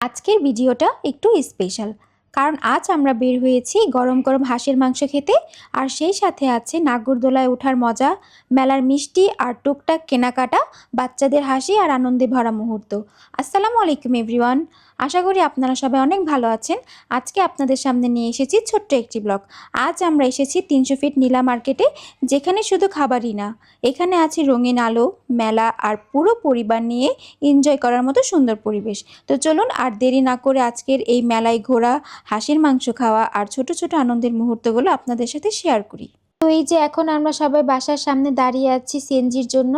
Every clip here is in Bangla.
আজকের ভিডিওটা একটু স্পেশাল কারণ আজ আমরা বের হয়েছি গরম গরম হাঁসের মাংস খেতে, আর সেই সাথে আছে নাগরদোলায় ওঠার মজা, মেলার মিষ্টি আর টুকটাক কেনাকাটা, বাচ্চাদের হাসি আর আনন্দে ভরা মুহূর্ত। আসসালামু আলাইকুম এভরিওয়ান আশা করি আপনারা সবাই অনেক ভালো আছেন। আজকে আপনাদের সামনে নিয়ে এসেছি ছোট্ট একটি ব্লগ। আজ আমরা এসেছি তিনশো ফিট নীলা মার্কেটে, যেখানে শুধু খাবারই না, এখানে আছে রঙিন আলো, মেলা আর পুরো পরিবার নিয়ে এনজয় করার মতো সুন্দর পরিবেশ। তো চলুন আর দেরি না করে আজকের এই মেলায় ঘোরা, হাঁসের মাংস খাওয়া আর ছোট ছোট আনন্দের মুহূর্তগুলো আপনাদের সাথে শেয়ার করি। এই যে এখন আমরা সবাই বাসার সামনে দাঁড়িয়ে আছি সিএনজির জন্য।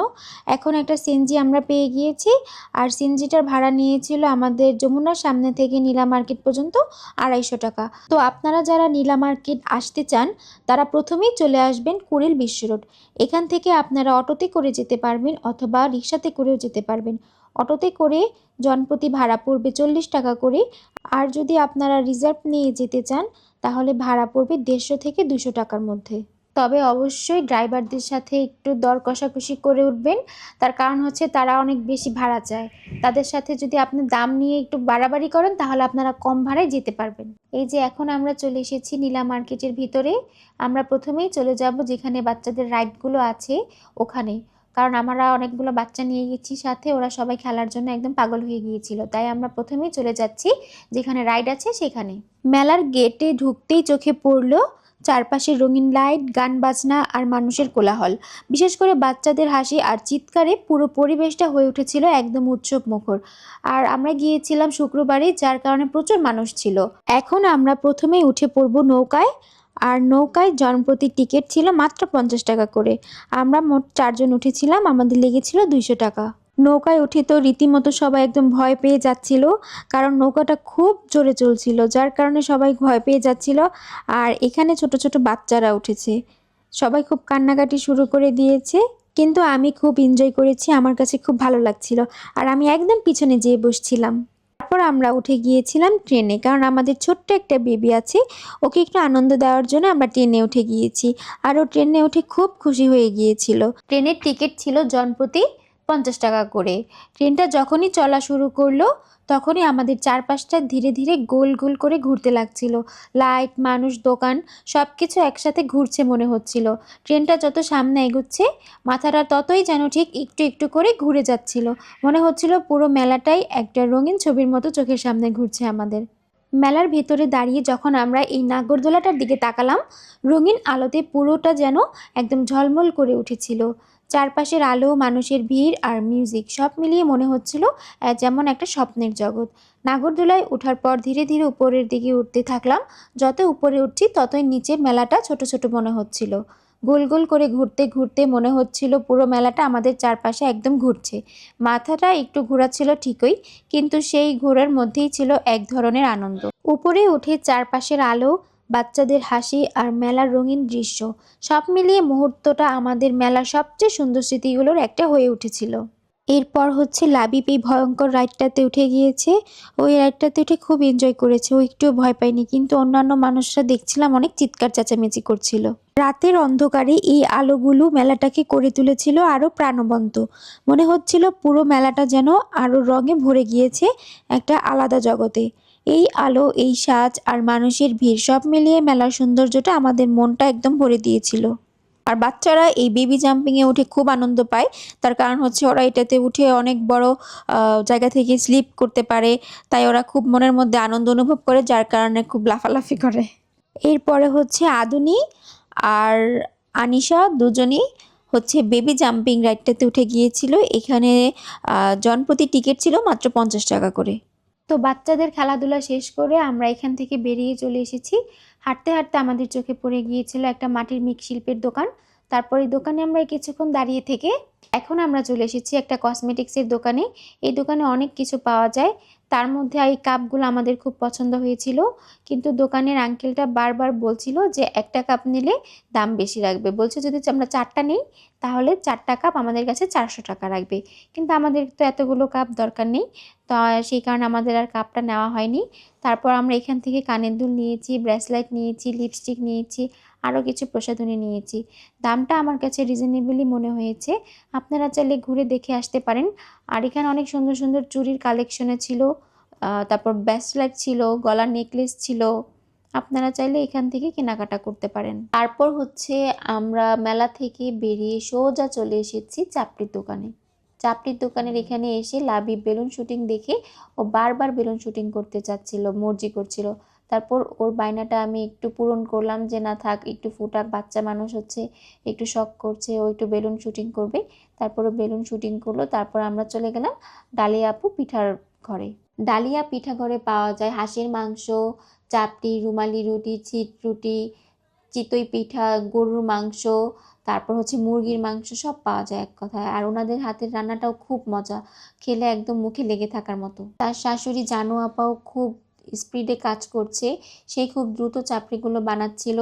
এখন একটা সিএনজি আমরা পেয়ে গিয়েছি। আর সিএনজিটার ভাড়া নিয়েছিল আমাদের যমুনার সামনে থেকে নীলা মার্কেট পর্যন্ত আড়াইশো টাকা। তো আপনারা যারা নীলা মার্কেট আসতে চান, তারা প্রথমেই চলে আসবেন কুড়িল বিশ্ব রোড। এখান থেকে আপনারা অটোতে করে যেতে পারবেন অথবা রিক্সাতে করেও যেতে পারবেন। অটোতে করে জনপ্রতি ভাড়া পড়বে চল্লিশ টাকা করে। আর যদি আপনারা রিজার্ভ নিয়ে যেতে চান, তাহলে ভাড়া পড়বে দেড়শো থেকে দুশো টাকার মধ্যে। তবে অবশ্যই ড্রাইভারদের সাথে একটু দর কষাকষি করে উঠবেন। তার কারণ হচ্ছে তারা অনেক বেশি ভাড়া চায়। তাদের সাথে যদি আপনি দাম নিয়ে একটু বাড়াবাড়ি করেন, তাহলে আপনারা কম ভাড়ায় যেতে পারবেন। এই যে এখন আমরা চলে এসেছি নীলা মার্কেটের ভিতরে। আমরা প্রথমেই চলে যাব যেখানে বাচ্চাদের রাইডগুলো আছে ওখানে। কারণ আমরা অনেকগুলো বাচ্চা নিয়ে গেছি সাথে, ওরা সবাই খেলার জন্য একদম পাগল হয়ে গিয়েছিল। তাই আমরা প্রথমেই চলে যাচ্ছি যেখানে রাইড আছে সেখানে। মেলার গেটে ঢুকতেই চোখে পড়ল চারপাশে রঙিন লাইট, গান বাজনা আর মানুষের কোলাহল। বিশেষ করে বাচ্চাদের হাসি আর চিৎকারে পুরো পরিবেশটা হয়ে উঠেছিল একদম উৎসব মুখর। আর আমরা গিয়েছিলাম শুক্রবারে, যার কারণে প্রচুর মানুষ ছিল। এখন আমরা প্রথমেই উঠে পড়ব নৌকায়, আর নৌকায় জনপ্রতি টিকিট ছিল মাত্র পঞ্চাশ টাকা করে। আমরা মোট চারজন উঠেছিলাম, আমাদের লেগেছিল দুইশো টাকা। নৌকায় উঠে তো রীতিমতো সবাই একদম ভয় পেয়ে যাচ্ছিল, কারণ নৌকাটা খুব জোরে চলছিল, যার কারণে সবাই ভয় পেয়ে যাচ্ছিল আর এখানে ছোট ছোট বাচ্চারা উঠেছে। সবাই খুব কান্নাকাটি শুরু করে দিয়েছে, কিন্তু আমি খুব এনজয় করেছি, আমার কাছে খুব ভালো লাগছিল আর আমি একদম পিছনে যেয়ে বসছিলাম। তারপর আমরা উঠে গিয়েছিলাম ট্রেনে, কারণ আমাদের ছোট্ট একটা বেবি আছে, ওকে একটু আনন্দ দেওয়ার জন্য আমরা ট্রেনে উঠে গিয়েছি আর ও ট্রেনে উঠে খুব খুশি হয়ে গিয়েছিল। ট্রেনের টিকিট ছিল জনপ্রতি পঞ্চাশ টাকা করে। ট্রেনটা যখনই চলা শুরু করল, তখনই আমাদের চারপাশটা ধীরে ধীরে গোল গোল করে ঘুরতে লাগছিল। লাইট, মানুষ, দোকান সব কিছু একসাথে ঘুরছে মনে হচ্ছিল। ট্রেনটা যত সামনে এগোচ্ছে, মাথাটা ততই যেন ঠিক একটু একটু করে ঘুরে যাচ্ছিল। মনে হচ্ছিল পুরো মেলাটাই একটা রঙিন ছবির মতো চোখের সামনে ঘুরছে আমাদের। মেলার ভেতরে দাঁড়িয়ে যখন আমরা এই নাগরদোলাটার দিকে তাকালাম, রঙিন আলোতে পুরোটা যেন একদম ঝলমল করে উঠেছিল। চারপাশের আলো, মানুষের ভিড় আর মিউজিক সব মিলিয়ে মনে হচ্ছিল যেমন একটা স্বপ্নের জগৎ। নাগরদোলায় ওঠার পর ধীরে ধীরে উপরের দিকে উঠতে থাকলাম। যত উপরে উঠছি, ততই নিচের মেলাটা ছোট ছোট মনে হচ্ছিল। গোল গোল করে ঘুরতে ঘুরতে মনে হচ্ছিল পুরো মেলাটা আমাদের চারপাশে একদম ঘুরছে। মাথাটা একটু ঘোরাচ্ছিল ঠিকই, কিন্তু সেই ঘোরার মধ্যেই ছিল এক ধরনের আনন্দ। উপরে উঠে চারপাশের আলো, বাচ্চাদের হাসি আর মেলার রঙিন দৃশ্য, সব মিলিয়ে মুহূর্তটা আমাদের মেলার সবচেয়ে সুন্দর স্মৃতিগুলোর একটা হয়ে উঠেছিল। এরপর হচ্ছে লাবিব এই ভয়ঙ্কর রাইডটাতে উঠে গিয়েছে। ওই রাইডটাতে উঠে খুব এনজয় করেছে। ও একটুও ভয় পায়নি, কিন্তু অন্যান্য মানুষরা দেখছিলাম অনেক চিৎকার চেঁচামেচি করছিল। রাতের অন্ধকারে এই আলোগুলো মেলাটাকে করে তুলেছিল আরও প্রাণবন্ত। মনে হচ্ছিল পুরো মেলাটা যেন আরও রঙে ভরে গিয়েছে একটা আলাদা জগতে। এই আলো, এই সাজ আর মানুষের ভিড় সব মিলিয়ে মেলার সৌন্দর্যটা আমাদের মনটা একদম ভরে দিয়েছিল। আর বাচ্চারা এই বেবি জাম্পিংয়ে উঠে খুব আনন্দ পায়। তার কারণ হচ্ছে ওরা এটাতে উঠে অনেক বড় জায়গা থেকে স্লিপ করতে পারে। তাই ওরা খুব মনের মধ্যে আনন্দ অনুভব করে, যার কারণে খুব লাফালাফি করে। এরপরে হচ্ছে আদুনি আর আনিশা দুজনেই হচ্ছে বেবি জাম্পিং রাইডটাতে উঠে গিয়েছিল। এখানে জনপ্রতি টিকিট ছিল মাত্র পঞ্চাশ টাকা করে। তো বাচ্চাদের খেলাধুলা শেষ করে আমরা এখান থেকে বেরিয়ে চলে এসেছি। হাঁটতে হাঁটতে আমাদের চোখে পড়ে গিয়েছিল একটা মাটির মৃৎশিল্পের দোকান। তারপর দোকানে আমরা কিছুক্ষণ দাঁড়িয়ে থেকে এখন আমরা চলে এসেছি একটা কসমেটিক্সের দোকানে। এই দোকানে অনেক কিছু পাওয়া যায়। তার মধ্যে এই কাপগুলো আমাদের খুব পছন্দ হয়েছিল। কিন্তু দোকানের আঙ্কেলটা বারবার বলছিল যে একটা কাপ নিলে দাম বেশি রাখবে বলছে যদি আমরা চারটা নিই, তাহলে চারটা কাপ আমাদের কাছে চারশো টাকা রাখবে কিন্তু আমাদের তো এতগুলো কাপ দরকার নেই। তো সেই কারণে আমাদের আর কাপটা নেওয়া হয়নি। তারপর আমরা এখান থেকে কানের দুল নিয়েছি ব্রেসলেট নিয়েছি, লিপস্টিক নিয়েছি। আরও কিছু প্রসাধনী নিয়েছি। দামটা আমার কাছে রিজনেবলই মনে হয়েছে। আপনারা চাইলে ঘুরে দেখে আসতে পারেন। আর এখানে অনেক সুন্দর সুন্দর চুরির কালেকশনে ছিল তারপর ব্যাসলাইট ছিল, গলার নেকলেস ছিল। আপনারা চাইলে এখান থেকে কেনাকাটা করতে পারেন। তারপর হচ্ছে আমরা মেলা থেকে বেরিয়ে সোজা চলে এসেছি চাপড়ির দোকানে। চাপড়ির দোকানের এখানে এসে লাবি বেলুন শুটিং দেখে ও বারবার বেলুন শুটিং করতে চাচ্ছিল, মর্জি করছিল। তারপর ওর বায়নাটা আমি একটু পূরণ করলাম যে, না থাক, একটু ফুটাক বাচ্চা মানুষ হচ্ছে, একটু শখ করছে, ও একটু বেলুন শুটিং করবে। তারপর ও বেলুন শুটিং করল, তারপর আমরা চলে গেলাম ডালিয়া আপু পিঠার ঘরে। ডালিয়া পিঠা ঘরে পাওয়া যায় হাঁসের মাংস, চাপটি, রুমালি রুটি, ছিট রুটি, চিতই পিঠা, গরুর মাংস, তারপর হচ্ছে মুরগির মাংস, সব পাওয়া যায় এক কথায়। আর ওনাদের হাতের রান্নাটাও খুব মজা, খেলে একদম মুখে লেগে থাকার মতো। তার শাশুড়ি জানু আপাও খুব স্পিডে কাজ করছে, সে খুব দ্রুত চাপড়িগুলো বানাচ্ছিল।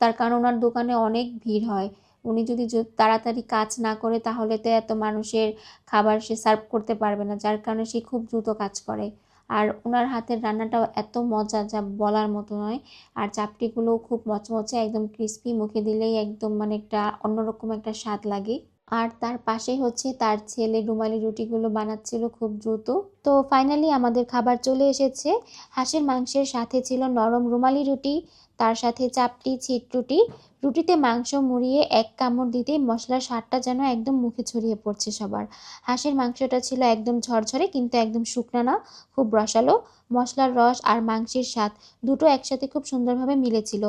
তার কারণ ওনার দোকানে অনেক ভিড় হয়। উনি যদি তাড়াতাড়ি কাজ না করে তাহলে তো এত মানুষের খাবার সে সার্ভ করতে পারবে না, যার কারণে সে খুব দ্রুত কাজ করে। আর ওনার হাতের রান্নাটাও এত মজা যা বলার মতো নয়। আর চাপটিগুলোও খুব মচমচে, একদম ক্রিস্পি মুখে দিলেই একদম মানে একটা অন্যরকম একটা স্বাদ লাগে। আর তার পাশে হচ্ছে তার ছেলে রুমালি রুটিগুলো বানাচ্ছিল খুব দ্রুত। তো ফাইনালি আমাদের খাবার চলে এসেছে। হাঁসের মাংসের সাথে ছিল নরম রুমালি রুটি, তার সাথে চাপটি ছিট রুটি। রুটিতে মাংস মুড়িয়ে এক কামড় দিতেই মশলার স্বাদটা যেন একদম মুখে ছড়িয়ে পড়ছে সবার। হাঁসের মাংসটা ছিল একদম ঝরঝরে কিন্তু একদম শুকনা না, খুব রসালো। মশলার রস আর মাংসের স্বাদ দুটো একসাথে খুব সুন্দরভাবে মিলেছিল।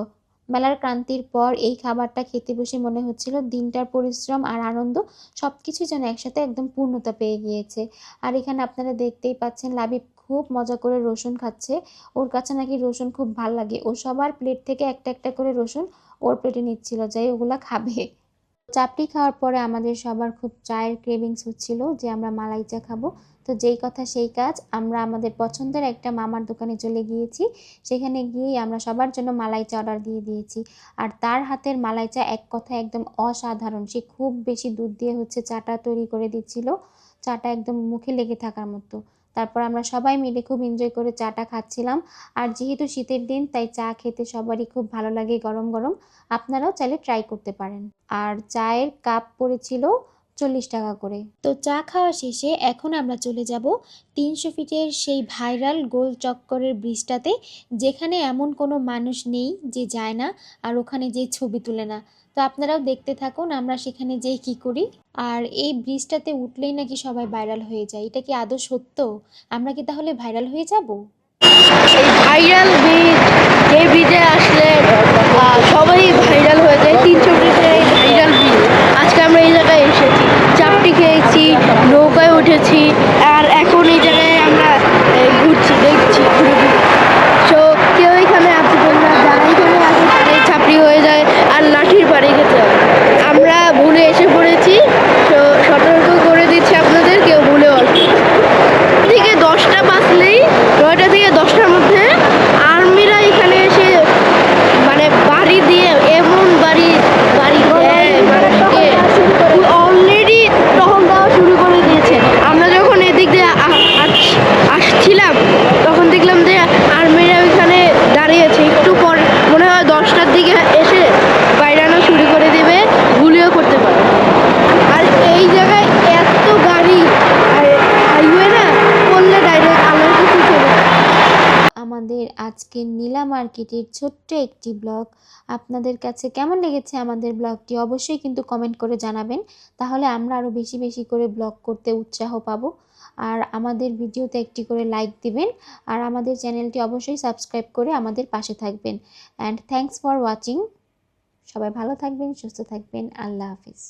মেলার ক্রান্তির পর এই খাবারটা খেতে বসে মনে হচ্ছিল দিনটার পরিশ্রম আর আনন্দ সব কিছুই যেন একসাথে একদম পূর্ণতা পেয়ে গিয়েছে। আর এখানে আপনারা দেখতেই পাচ্ছেন লাবিব খুব মজা করে রসুন খাচ্ছে। ওর কাছে নাকি রসুন খুব ভালো লাগে। ও সবার প্লেট থেকে একটা একটা করে রসুন ওর প্লেটে নিচ্ছিল। যাই ওগুলা খাবে। চাপটি খাওয়ার পরে আমাদের সবার খুব চায়ের ক্রেভিংস হচ্ছিল যে আমরা মালাই চা খাব। তো যেই কথা সেই কাজ, আমরা আমাদের পছন্দের একটা মামার দোকানে চলে গিয়েছি। সেখানে গিয়েই আমরা সবার জন্য মালাই চা অর্ডার দিয়ে দিয়েছি। আর তার হাতের মালাই চা এক কথা একদম অসাধারণ। সে খুব বেশি দুধ দিয়ে হচ্ছে চাটা তৈরি করে দিচ্ছিল। চাটা একদম মুখে লেগে থাকার মতো। তারপর আমরা সবাই মিলে খুব এনজয় করে চাটা খাচ্ছিলাম। আর যেহেতু শীতের দিন, তাই চা খেতে সবারই খুব ভালো লাগে গরম গরম। আপনারাও চাইলে ট্রাই করতে পারেন। আর চায়ের কাপ পড়েছিল চল্লিশ টাকা করে। তো চা খাওয়া শেষে এখন আমরা চলে যাব তিনশো ফিটের সেই ভাইরাল গোল চক্করের ব্রিজটাতে, যেখানে এমন কোনো মানুষ নেই যে যায় না আর ওখানে যে ছবি তুলে না। তো আপনারাও দেখতে থাকুন আমরা সেখানে যেয়ে কি করি। আর এই ব্রিজটাতে উঠলেই নাকি সবাই ভাইরাল হয়ে যায়। এটা কি আদৌ সত্য? আমরা কি তাহলে ভাইরাল হয়ে যাব? এই ভাইরাল ব্রিজ যে ব্রিজে আসলে সবাই ভাইরাল হয়ে যায়। তিনশো এই ব্রিজ আজকে আমরা এই জায়গায় এসেছি। চাপটি খেয়েছি নৌকায় উঠেছি আর এখন এই জায়গায় আমরা এই, ঘুরছি দেখছি ঘুরে ঘুরে সো কেউ এখানে আসবেন না যারা এখানে আসে তাদের চাপড়ি হয়ে যায় আর লাঠির বাড়ি খেতে হয় আমরা ভুলে এসে পড়েছি তো সতর্ক করে দিচ্ছি আপনাদের কেউ ভুলেও আসবে না। থেকে দশটা বাজলেই নয়টা থেকে দশটার মধ্যে আর্মিরা এখানে এসে মানে বাড়ি দিয়ে এমন বাড়ি বাড়ি দেয় মানুষকে অলরেডি তখন দেওয়া শুরু করে দিয়েছে আমরা যখন এদিক দিয়ে আ- আস- আসছিলাম তখন দেখলাম যে আর্মিরা ওইখানে দাঁড়িয়েছে একটু পর মনে হয় দশটার দিকে এসে বাইরানো শুরু করে দেবে গুলিও করতে পারে আর এই জায়গায় এত গাড়ি আর হাইওয়ে না করলে ডাইরেক্ট আলোর কিছু চলে যায়। আমাদের আজকের নীলা মার্কেটের ছোট্ট একটি ব্লগ। আপনাদের কাছে কেমন লেগেছে আমাদের ব্লগটি অবশ্যই কিন্তু কমেন্ট করে জানাবেন। তাহলে আমরা আরও বেশি বেশি করে ব্লগ করতে উৎসাহ পাবো। আর আমাদের ভিডিওতে একটি করে লাইক দিবেন। আর আমাদের চ্যানেলটি অবশ্যই সাবস্ক্রাইব করে আমাদের পাশে থাকবেন। And thanks for watching. সবাই ভালো থাকবেন, সুস্থ থাকবেন। আল্লাহ হাফিজ।